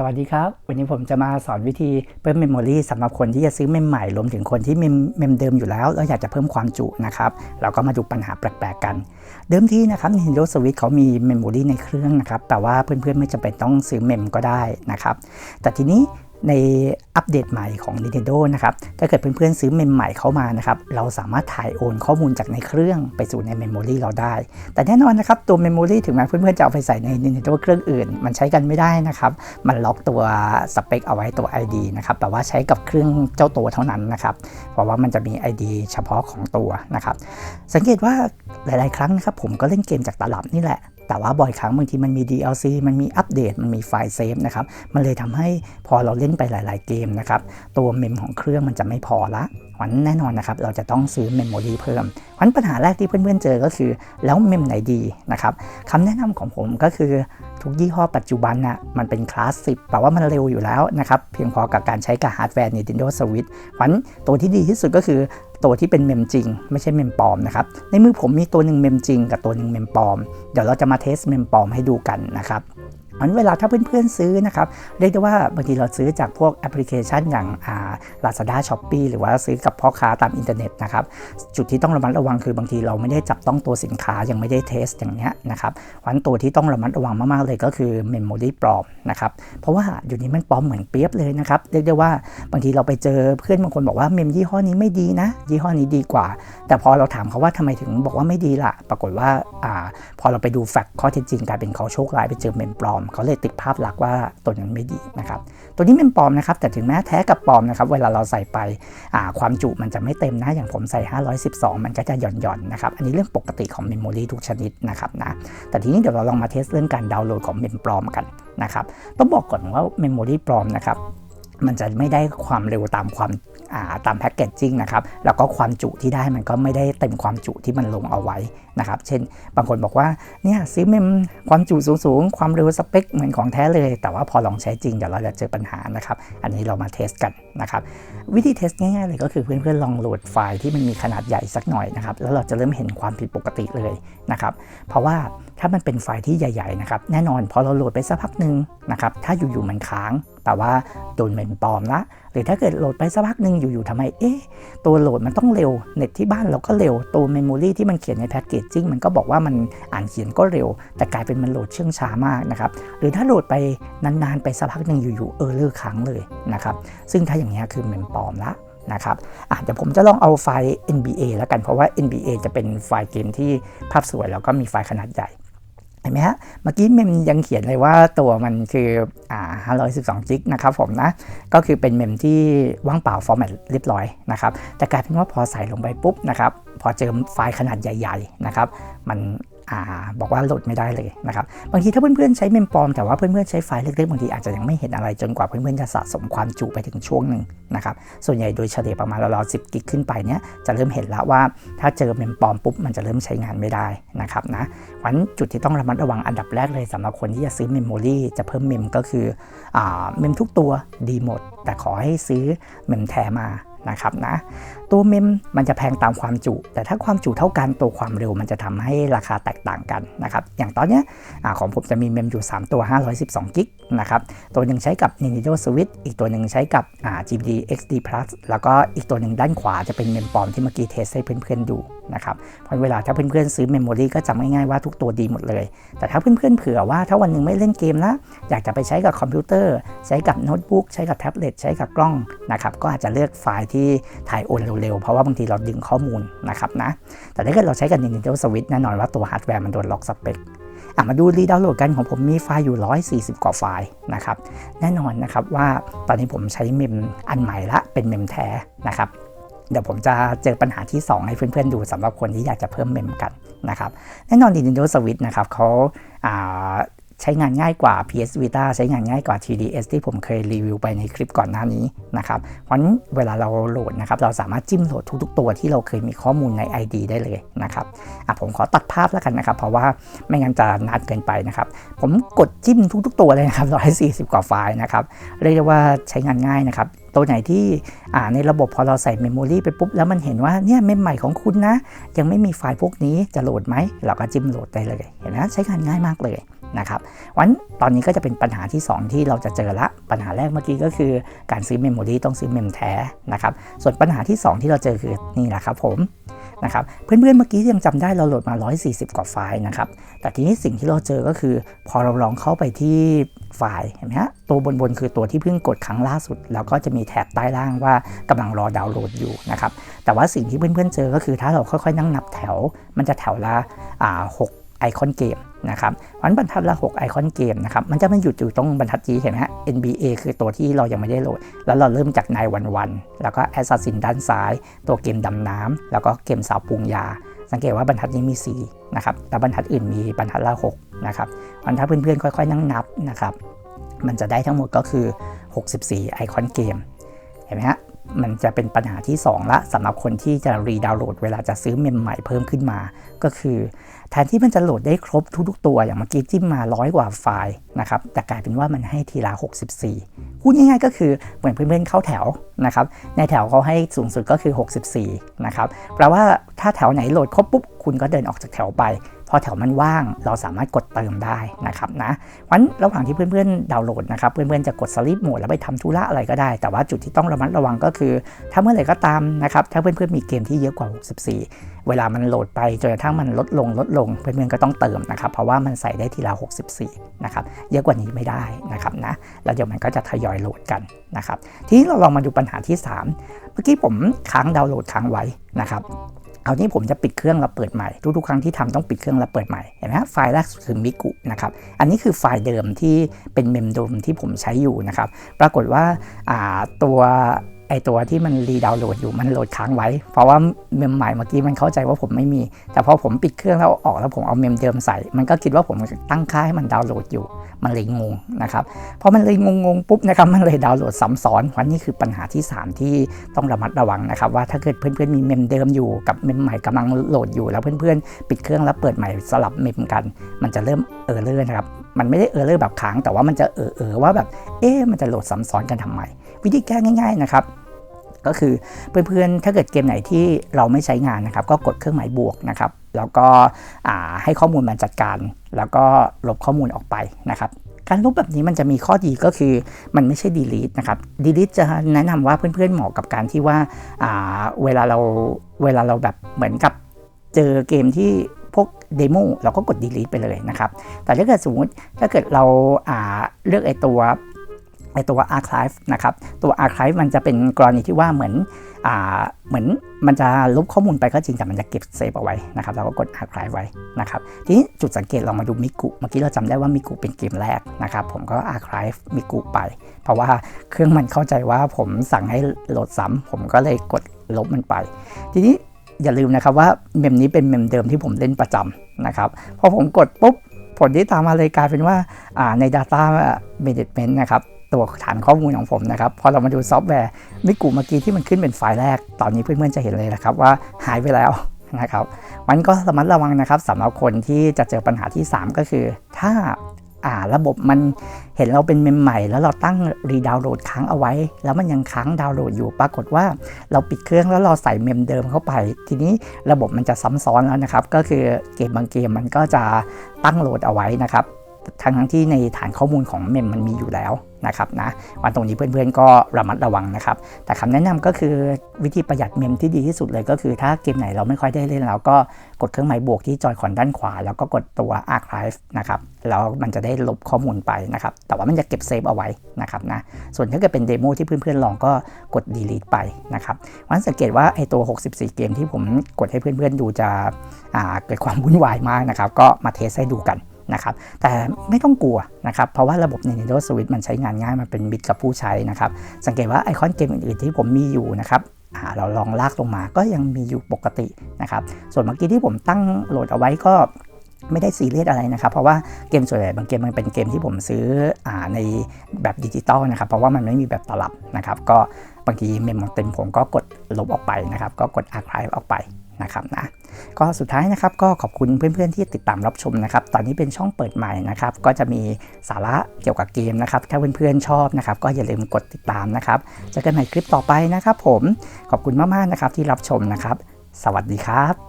สวัสดีครับ วันนี้ผมจะมาสอนวิธีเพิ่มเมมโมรีสำหรับคนที่จะซื้อเมมใหม่รวมถึงคนที่เมมเมมเดิมอยู่แล้วแล้วอยากจะเพิ่มความจุนะครับเราก็มาดูปัญหาแปลกๆกัน เดิมทีนะครับ Nintendo Switch เขามีเมมโมรีในเครื่องนะครับแต่ว่าเพื่อนๆไม่จำเป็นต้องซื้อเมมก็ได้นะครับแต่ทีนี้ ในอัปเดตใหม่ของ Nintendo นะครับ ถ้าเกิดเพื่อนๆซื้อเมมใหม่เข้ามานะครับ เราสามารถถ่ายโอนข้อมูลจากในเครื่องไปสู่ในเมมโมรีเราได้ แต่แน่นอนนะครับ ตัวเมมโมรีถึงแม้เพื่อนๆจะเอาไปใส่ใน Nintendo เครื่องอื่น มันใช้กันไม่ได้นะครับ มันล็อกตัวสเปคเอาไว้ตัว ID นะครับ แต่ว่าใช้กับเครื่องเจ้าตัวเท่านั้นนะครับ เพราะว่ามันจะมี ID เฉพาะของตัวนะครับ สังเกตว่าหลายๆ ครั้งนะครับผมก็เล่นเกมจากตลับนี่แหละ แต่ว่าบ่อยครั้งบางทีมันมี DLC มันมีอัปเดต มันมีไฟล์เซฟนะครับ มันเลยทำให้พอเราเล่นไปหลาย ๆ เกมนะครับ ตัวเมมของเครื่องมันจะไม่พอละวันแน่นอนนะครับ เราจะต้องซื้อเมมโมรีเพิ่มวันปัญหาแรกที่เพื่อนๆเจอก็คือ แล้วเมมไหนดีนะครับคำแนะนำของผมก็คือทุกยี่ห้อปัจจุบันน่ะมันเป็นคลาสสิบแปลว่ามันเร็วอยู่แล้วนะครับ เพียงพอกับการใช้กับฮาร์ดแวร์ Nintendo Switch วันตัวที่ดีที่สุดก็คือ ตัวที่เป็นเมมจริง ไม่ใช่เมมปลอมนะครับ ในมือผมมีตัวหนึ่งเมมจริง กับตัวหนึ่งเมมปลอม เดี๋ยวเราจะมาเทสเมมปลอมให้ดูกันนะครับ มันเวลาถ้าเพื่อนๆซื้อนะครับเรียกได้ว่าบางทีเราซื้อจากพวกแอปพลิเคชันอย่างอ่า Lazada Shopee หรือว่าซื้อกับพ่อค้าตามอินเทอร์เน็ตนะครับจุดที่ต้องระมัดระวังคือบางทีเราไม่ได้จับต้องตัวสินค้ายังไม่ได้เทสอย่างเนี้ยนะครับวันตัวที่ต้องระมัดระวังมากๆเลยก็คือเมมโมรีปลอมนะครับเพราะว่าอยู่นี้มันปลอมเหมือนเปียบเลยนะครับเรียกได้ว่าบางทีเราไปเจอเพื่อนบางคนบอกว่าเมมยี่ห้อนี้ไม่ดีนะ ยี่ห้อนี้ดีกว่า แต่พอเราถามเขาว่าทำไมถึงบอกว่าไม่ดีล่ะ ปรากฏว่าอ่าพอเราไปดูแฟกต์ข้อเท็จจริงกลายเป็นเขาโชคร้ายไปเจอเมมปลอมเขาเลยติดภาพลักษณ์ว่าตัวนั้นไม่ดีนะครับ ตัวนี้เป็นปลอมนะครับ แต่ถึงแม้แท้กับปลอมนะครับ เวลาเราใส่ไปความจุมันจะไม่เต็มนะ อย่างผมใส่ 512 มันก็จะหย่อนหย่อนนะครับ อันนี้เรื่องปกติของเมมโมรีทุกชนิดนะครับนะ แต่ทีนี้เดี๋ยวเราลองมาเทสเรื่องการดาวน์โหลดของเมมปลอมกันนะครับ ต้องบอกก่อนว่าเมมโมรีปลอมนะครับ มันจะไม่ได้ความเร็วตามความตามแพ็กเกจจิ้งนะครับ แล้วก็ความจุที่ได้มันก็ไม่ได้เต็มความจุที่มันลงเอาไว้นะครับ เช่น บางคนบอกว่า เนี่ยซื้อเมมความจุสูงๆ ความเร็วสเปคเหมือนของแท้เลย แต่ว่าพอลองใช้จริงเดี๋ยวเราจะเจอปัญหานะครับ อันนี้เรามาเทสกันนะครับ วิธีเทสง่ายๆเลยก็คือเพื่อนๆลองโหลดไฟล์ที่มันมีขนาดใหญ่สักหน่อยนะครับ แล้วเราจะเริ่มเห็นความผิดปกติเลยนะครับ เพราะว่าถ้ามันเป็นไฟล์ที่ใหญ่ ๆ นะครับ แน่นอนพอเราโหลดไปสักพักหนึ่งนะครับ ถ้าอยู่ๆมันค้าง แปลว่าโดนเมมปลอมละหรือถ้าเกิดโหลดไปสักพักหนึ่งอยู่ๆทำไมเอ๊ะตัวโหลดมันต้องเร็วเน็ตที่บ้านเราก็เร็วตัวเมมโมรีที่มันเขียนในแพ็กเกจจิ้งมันก็บอกว่ามันอ่านเขียนก็เร็ว แต่กลายเป็นมันโหลดเชื่องช้ามากนะครับหรือถ้าโหลดไปนานๆไปสักพักหนึ่งอยู่ๆเออเลอร์ค้างเลยนะครับซึ่งถ้าอย่างนี้คือเมมปลอมละนะครับอาจจะผมจะลองเอาไฟล์ NBA แล้วกันเพราะว่า NBA จะเป็นไฟล์เกมที่ภาพสวยแล้วก็มีไฟล์ขนาดใหญ่ ห็นไหมฮะ เมื่อกี้มันยังเขียนเลยว่าตัวมันคืออ่า512จิกนะครับผมนะ ก็คือเป็นเมมที่ว่างเปล่าฟอร์แมตเรียบร้อยนะครับ แต่กลายเป็นว่าพอใส่ลงไปปุ๊บนะครับ พอเจอไฟล์ขนาดใหญ่ ๆ นะครับ มัน บอกว่าโหลดไม่ได้เลยนะครับ บางทีถ้าเพื่อนๆใช้เมมปอมแต่ว่าเพื่อนๆใช้ไฟล์เล็กๆบางทีอาจจะยังไม่เห็นอะไรจนกว่าเพื่อนๆจะสะสมความจุไปถึงช่วงหนึ่งนะครับ ส่วนใหญ่โดยเฉลี่ยประมาณราวๆ10กิกขึ้นไปเนี้ยจะเริ่มเห็นแล้วว่าถ้าเจอเมมปอมปุ๊บมันจะเริ่มใช้งานไม่ได้นะครับนะวันจุดที่ต้องระมัดระวังอันดับแรกเลยสำหรับคนที่จะซื้อเมมโมรีจะเพิ่มเมมก็คืออเมมทุกตัวดีหมด แต่ขอให้ซื้อเมมแท้มานะครับนะ ตัวเมมมันจะแพงตามความจุ แต่ถ้าความจุเท่ากันตัวความเร็วมันจะทำให้ราคาแตกต่างกันนะครับ อย่างตอนนี้ของผมจะมีเมมอยู่ 3 ตัว 512กิกนะครับ ตัวหนึ่งใช้กับ Nintendo Switch อีกตัวหนึ่งใช้กับ GPD XD Plus แล้วก็อีกตัวหนึ่งด้านขวาจะเป็นเมมปลอมที่เมื่อกี้เทสให้เพื่อนๆดูนะครับพอเวลาถ้าเพื่อนๆซื้อเมมโมรีก็จำง่ายๆว่าทุกตัวดีหมดเลย แต่ถ้าเพื่อนๆเผื่อว่าถ้าวันหนึ่งไม่เล่นเกมแล้วอยากจะไปใช้กับคอมพิวเตอร์ ใช้กับโน้ตบุ๊กใช้กับแท็บเล็ตใช้กับกล้องนะครับก็อาจจะเลือกไฟล์ที่ถ่ายโอนเร็วๆเพราะว่าบางทีเราดึงข้อมูลนะครับนะ แต่ถ้าเกิดเราใช้กับ Nintendo Switch แน่นอนว่าตัวฮาร์ดแวร์มันโดนล็อกสเปคมาดูรีดาวน์โหลดกันของผมมีไฟล์อยู่ 140 กว่าไฟล์นะครับ แน่นอนนะครับว่าตอนนี้ผมใช้เมมอันใหม่ละเป็นเมมแท้นะครับเดี๋ยวผมจะเจอปัญหาที่ 2 ให้เพื่อนๆดูสำหรับคนที่อยากจะเพิ่มเมมกันนะครับแน่นอน Nintendo Switch นะครับเขา ใช้งานง่ายกว่า PS Vita ใช้งานง่ายกว่า TDS ที่ผมเคยรีวิวไปในคลิปก่อนหน้านี้นะครับเพราะฉะนั้นเวลาเราโหลดนะครับเราสามารถจิ้มโหลดทุกๆ ตัวที่เราเคยมีข้อมูลใน ID ได้เลยนะครับอะผมขอตัดภาพแล้วกันนะครับ เพราะว่าไม่งั้นจะนานเกินไปนะครับ ผมกดจิ้มทุกๆ ตัวเลยนะครับ 140 กว่าไฟล์นะครับเรียกได้ว่าใช้งานง่ายนะครับตัวไหนที่ในระบบพอเราใส่เมมโมรีไปปุ๊บ แล้วมันเห็นว่าเนี่ยเมมใหม่ของคุณนะ ยังไม่มีไฟล์พวกนี้จะโหลดไหม เราก็จิ้มโหลดได้เลยเห็นไหมใช้งานง่ายมากเลย นะครับวันตอนนี้ก็จะเป็นปัญหาที่ 2 ที่เราจะเจอละ ปัญหาแรกเมื่อกี้ก็คือการซื้อเมมโมรีต้องซื้อเมมแท้นะครับ ส่วนปัญหาที่ 2 ที่เราเจอคือนี่แหละครับผมนะครับเพื่อนๆเมื่อกี้ยังจำได้เราโหลดมา 140 กว่าไฟล์นะครับ แต่ทีนี้สิ่งที่เราเจอก็คือ พอเราลองเข้าไปที่ไฟล์เห็นไหมฮะตัวบนๆคือตัวที่เพิ่งกดครั้งล่าสุด แล้วก็จะมีแท็บใต้ล่างว่ากำลังรอดาวน์โหลดอยู่นะครับแต่ว่าสิ่งที่เพื่อนๆเจอก็คือถ้าเราค่อยๆนั่งนับแถว มันจะแถวละอ่าหกไอคอนเกม นะครับวันบรรทัดละ 6 ไอคอนเกมนะครับ มันจะไม่หยุดอยู่ตรงบรรทัดจีเห็นไหมฮะ NBA คือตัวที่เรายังไม่ได้โหลด แล้วเราเริ่มจากนายวันวัน แล้วก็ Assassin ด้านซ้าย ตัวเกมดำน้ำ แล้วก็เกมสาวปรุงยา สังเกตว่าบรรทัดนี้มี 4 นะครับ แต่บรรทัดอื่นมีบรรทัดละ 6 นะครับวันถ้าเพื่อนๆ ค่อยๆ นั่งนับนะครับ มันจะได้ทั้งหมดก็คือ 64 ไอคอนเกม เห็นไหมฮะ มันจะเป็นปัญหาที่ 2 ละสำหรับคนที่จะรีดาวน์โหลดเวลาจะซื้อเมมใหม่เพิ่มขึ้นมา ก็คือแทนที่มันจะโหลดได้ครบทุก ๆ ตัวอย่างเมื่อกี้จิ้มมาร้อยกว่าไฟล์นะครับแต่กลายเป็นว่ามันให้ทีละ 64พูดง่ายๆก็คือเหมือนเพื่อนๆเข้าแถวนะครับในแถวเขาให้สูงสุดก็คือ 64นะครับแปลว่าถ้าแถวไหนโหลดครบปุ๊บคุณก็เดินออกจากแถวไป พอแถวมันว่างเราสามารถกดเติมได้นะครับนะวันระหว่างที่เพื่อนๆดาวน์โหลดนะครับเพื่อนๆจะกดสลิปโหมดแล้วไปทำธุระอะไรก็ได้ แต่ว่าจุดที่ต้องระมัดระวังก็คือ ถ้าเมื่อไหร่ก็ตามนะครับถ้าเพื่อนๆมีเกมที่เยอะกว่า 64 เวลามันโหลดไปจนกระทั่งมันลดลงลดลงเพื่อนๆก็ต้องเติมนะครับเพราะว่ามันใส่ได้ทีละ 64 นะครับเยอะกว่านี้ไม่ได้นะครับนะแล้วเดี๋ยวมันก็จะทยอยโหลดกันนะครับทีนี้เราลองมาดูปัญหาที่ 3 เมื่อกี้ผมค้างดาวน์โหลดค้างไว้นะครับ คราวนี้ผมจะปิดเครื่องแล้วเปิดใหม่ ทุกๆครั้งที่ทำต้องปิดเครื่องแล้วเปิดใหม่เห็นไหมไฟล์แรกคือมิกุนะครับอันนี้คือไฟล์เดิมที่เป็นเมมโดมที่ผมใช้อยู่นะครับปรากฏว่าตัวไอตัวที่มันรีดาวน์โหลดอยู่มันโหลดค้างไว้ เพราะว่าเมมใหม่เมื่อกี้มันเข้าใจว่าผมไม่มี แต่พอผมปิดเครื่องแล้วออกแล้วผมเอาเมมเดิมใส่ มันก็คิดว่าผมตั้งค่าให้มันดาวน์โหลดอยู่มันเลยงงนะครับพอมันเลยงงๆปุ๊บนะครับมันเลยดาวน์โหลดซ้ำซ้อนวันนี้คือปัญหาที่ 3 ที่ต้องระมัดระวังนะครับว่าถ้าเกิดเพื่อนๆมีเมมเดิมอยู่กับเมมใหม่กำลังโหลดอยู่แล้วเพื่อนๆ ปิดเครื่องแล้วเปิดใหม่สลับเมมกัน มันจะเริ่มเออร์เลอร์นะครับมันไม่ได้เออร์เลอร์แบบค้างแต่ว่ามันจะเออเออว่าแบบเอ๊ะมันจะโหลดซ้ำซ้อนกันทำไม วิธีแก้ง่าย ๆนะครับก็คือเพื่อนๆ ถ้าเกิดเกมไหนที่เราไม่ใช้งานนะครับ ก็กดเครื่องหมายบวกนะครับ แล้วก็ให้ข้อมูลมันจัดการ แล้วก็ลบข้อมูลออกไปนะครับการลบแบบนี้มันจะมีข้อดีก็คือมันไม่ใช่ delete นะครับ delete จะแนะนำว่าเพื่อนๆเหมาะกับการที่ว่าเวลาเราเวลาเราแบบเหมือนกับเจอเกมที่พวกเดโมเราก็กด delete ไปเลยนะครับ แต่ถ้าเกิดสมมติถ้าเกิดเราเลือกไอตัว ไอตัว archive นะครับ ตัว archive มันจะเป็นกรณีที่ว่าเหมือนอ่าเหมือนมันจะลบข้อมูลไปก็จริงแต่มันจะเก็บเซฟเอาไว้นะครับเราก็กด archive ไว้นะครับทีนี้จุดสังเกตเรามาดูมิกุเมื่อกี้เราจำได้ว่ามิกุเป็นเกมแรกนะครับ ผมก็ archive มิกุไป เพราะว่าเครื่องมันเข้าใจว่าผมสั่งให้โหลดซ้ำผมก็เลยกดลบมันไป ทีนี้อย่าลืมนะครับว่าเมมนี้เป็นเมมเดิมที่ผมเล่นประจำนะครับพอผมกดปุ๊บผลที่ตามมาเลยกลายเป็นว่าใน Data Management นะครับ ตัวฐานข้อมูลของผมนะครับ พอเรามาดูซอฟต์แวร์มิกูเมื่อกี้ที่มันขึ้นเป็นไฟล์แรก ตอนนี้เพื่อนๆจะเห็นเลยนะครับว่าหายไปแล้วนะครับ มันก็ระมัดระวังนะครับสำหรับคนที่จะเจอปัญหาที่ 3 ก็คือ ถ้าอ่าระบบมันเห็นเราเป็นเมมใหม่ แล้วเราตั้งรีดาวน์โหลดค้างเอาไว้ แล้วมันยังค้างดาวน์โหลดอยู่ปรากฏว่า เราปิดเครื่องแล้วเราใส่เมมเดิมเข้าไป ทีนี้ระบบมันจะซ้ำซ้อนแล้วนะครับ ก็คือเกมบางเกมมันก็จะตั้งโหลดเอาไว้นะครับ ทั้งทั้งที่ในฐานข้อมูลของเมมมันมีอยู่แล้วนะครับนะวันตรงนี้เพื่อนๆก็ระมัดระวังนะครับ แต่คำแนะนำก็คือวิธีประหยัดเมมที่ดีที่สุดเลยก็คือ ถ้าเกมไหนเราไม่ค่อยได้เล่นเราก็กดเครื่องหมายบวกที่จอยคอนด้านขวา แล้วก็กดตัว archive นะครับแล้วมันจะได้ลบข้อมูลไปนะครับ แต่ว่ามันจะเก็บเซฟเอาไว้นะครับนะส่วนถ้าเกิดเป็นเดโมที่เพื่อนๆลองก็กด delete ไปนะครับวันสังเกตว่าไอตัว 64 เกมที่ผมกดให้เพื่อนๆดูจะเกิดความวุ่นวายมากนะครับ ก็มาเทสให้ดูกัน นะครับแต่ไม่ต้องกลัวนะครับเพราะว่าระบบ Nintendo Switch มันใช้งานง่ายมันเป็นมิตรกับผู้ใช้นะครับสังเกตว่าไอคอนเกมอื่นๆที่ผมมีอยู่นะครับเราลองลากลงมาก็ยังมีอยู่ปกตินะครับส่วนเมื่อกี้ที่ผมตั้งโหลดเอาไว้ก็ไม่ได้ซีเรียสอะไรนะครับ เพราะว่าเกมส่วนใหญ่บางเกมมันเป็นเกมที่ผมซื้ออในแบบดิจิตอลนะครับ เพราะว่ามันไม่มีแบบตลับนะครับ ก็บางทีเมมเต็มผมก็กดลบออกไปนะครับ ก็กดอาร์คายออกไปนะครับนะ ก็สุดท้ายนะครับก็ขอบคุณเพื่อนๆที่ติดตามรับชมนะครับ ตอนนี้เป็นช่องเปิดใหม่นะครับ ก็จะมีสาระเกี่ยวกับเกมนะครับ ถ้าเพื่อนๆชอบนะครับ ก็อย่าลืมกดติดตามนะครับเจอกันใหม่คลิปต่อไปนะครับ ผมขอบคุณมากๆนะครับที่รับชมนะครับ สวัสดีครับ